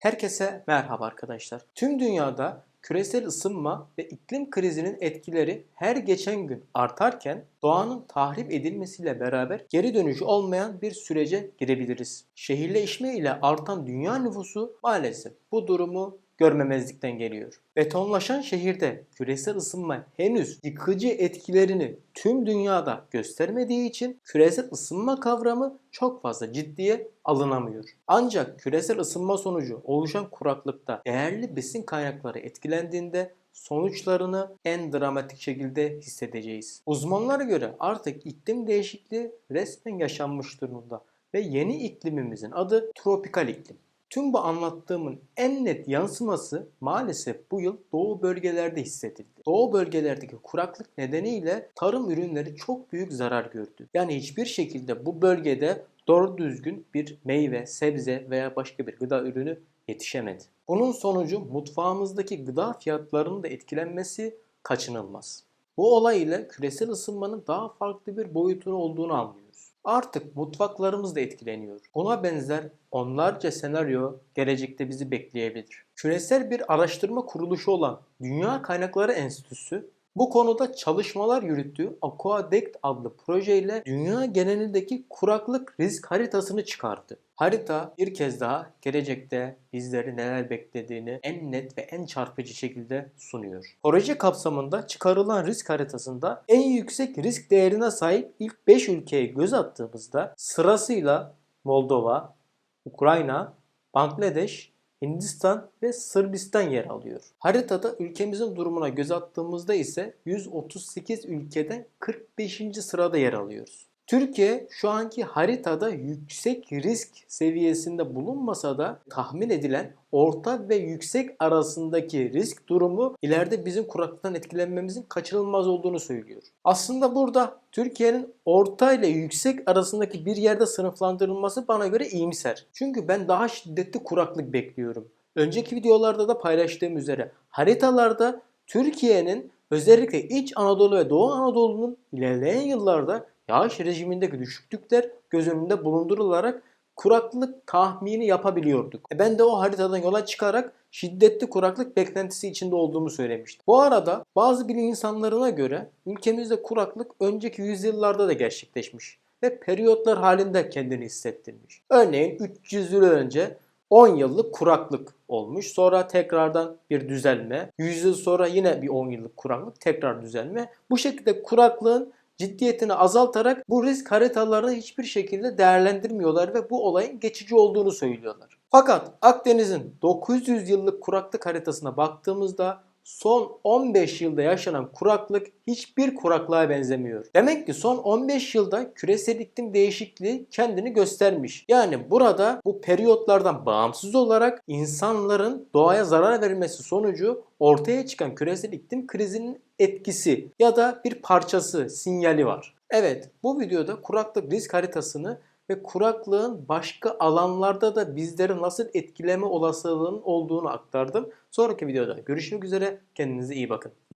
Herkese merhaba arkadaşlar. Tüm dünyada küresel ısınma ve iklim krizinin etkileri her geçen gün artarken doğanın tahrip edilmesiyle beraber geri dönüşü olmayan bir sürece girebiliriz. Şehirleşme ile artan dünya nüfusu maalesef bu durumu görmemezlikten geliyor. Betonlaşan şehirde küresel ısınma henüz yıkıcı etkilerini tüm dünyada göstermediği için küresel ısınma kavramı çok fazla ciddiye alınamıyor. Ancak küresel ısınma sonucu oluşan kuraklıkta değerli besin kaynakları etkilendiğinde sonuçlarını en dramatik şekilde hissedeceğiz. Uzmanlara göre artık iklim değişikliği resmen yaşanmış durumda ve yeni iklimimizin adı tropikal iklim. Tüm bu anlattığımın en net yansıması maalesef bu yıl doğu bölgelerde hissedildi. Doğu bölgelerdeki kuraklık nedeniyle tarım ürünleri çok büyük zarar gördü. Yani hiçbir şekilde bu bölgede doğru düzgün bir meyve, sebze veya başka bir gıda ürünü yetişemedi. Bunun sonucu mutfağımızdaki gıda fiyatlarının da etkilenmesi kaçınılmaz. Bu olay ile küresel ısınmanın daha farklı bir boyutu olduğunu anlıyoruz. Artık mutfaklarımız da etkileniyor. Buna benzer onlarca senaryo gelecekte bizi bekleyebilir. Küresel bir araştırma kuruluşu olan Dünya Kaynakları Enstitüsü bu konuda çalışmalar yürüttüğü Aquadect adlı projeyle dünya genelindeki kuraklık risk haritasını çıkardı. Harita bir kez daha gelecekte bizleri neler beklediğini en net ve en çarpıcı şekilde sunuyor. Proje kapsamında çıkarılan risk haritasında en yüksek risk değerine sahip ilk 5 ülkeye göz attığımızda sırasıyla Moldova, Ukrayna, Bangladeş, Hindistan ve Sırbistan yer alıyor. Haritada ülkemizin durumuna göz attığımızda ise 138 ülkeden 45. sırada yer alıyoruz. Türkiye şu anki haritada yüksek risk seviyesinde bulunmasa da tahmin edilen orta ve yüksek arasındaki risk durumu ileride bizim kuraklıktan etkilenmemizin kaçınılmaz olduğunu söylüyor. Aslında burada Türkiye'nin orta ile yüksek arasındaki bir yerde sınıflandırılması bana göre iyimser. Çünkü ben daha şiddetli kuraklık bekliyorum. Önceki videolarda da paylaştığım üzere haritalarda Türkiye'nin özellikle İç Anadolu ve Doğu Anadolu'nun ilerleyen yıllarda yağış rejimindeki düşüklükler göz önünde bulundurularak kuraklık tahmini yapabiliyorduk. E ben de o haritadan yola çıkarak şiddetli kuraklık beklentisi içinde olduğumu söylemiştim. Bu arada bazı bilim insanlarına göre ülkemizde kuraklık önceki yüzyıllarda da gerçekleşmiş ve periyotlar halinde kendini hissettirmiş. Örneğin 300 yıl önce 10 yıllık kuraklık olmuş. Sonra tekrardan bir düzelme. 100 yıl sonra yine bir 10 yıllık kuraklık tekrar düzelme. Bu şekilde kuraklığın ciddiyetini azaltarak bu risk haritalarını hiçbir şekilde değerlendirmiyorlar ve bu olayın geçici olduğunu söylüyorlar. Fakat Akdeniz'in 900 yıllık kuraklık haritasına baktığımızda son 15 yılda yaşanan kuraklık hiçbir kuraklığa benzemiyor. Demek ki son 15 yılda küresel iklim değişikliği kendini göstermiş. Yani burada bu periyotlardan bağımsız olarak insanların doğaya zarar vermesi sonucu ortaya çıkan küresel iklim krizinin etkisi ya da bir parçası, sinyali var. Evet, bu videoda kuraklık risk haritasını ve kuraklığın başka alanlarda da bizleri nasıl etkileme olasılığının olduğunu aktardım. Sonraki videoda görüşmek üzere. Kendinize iyi bakın.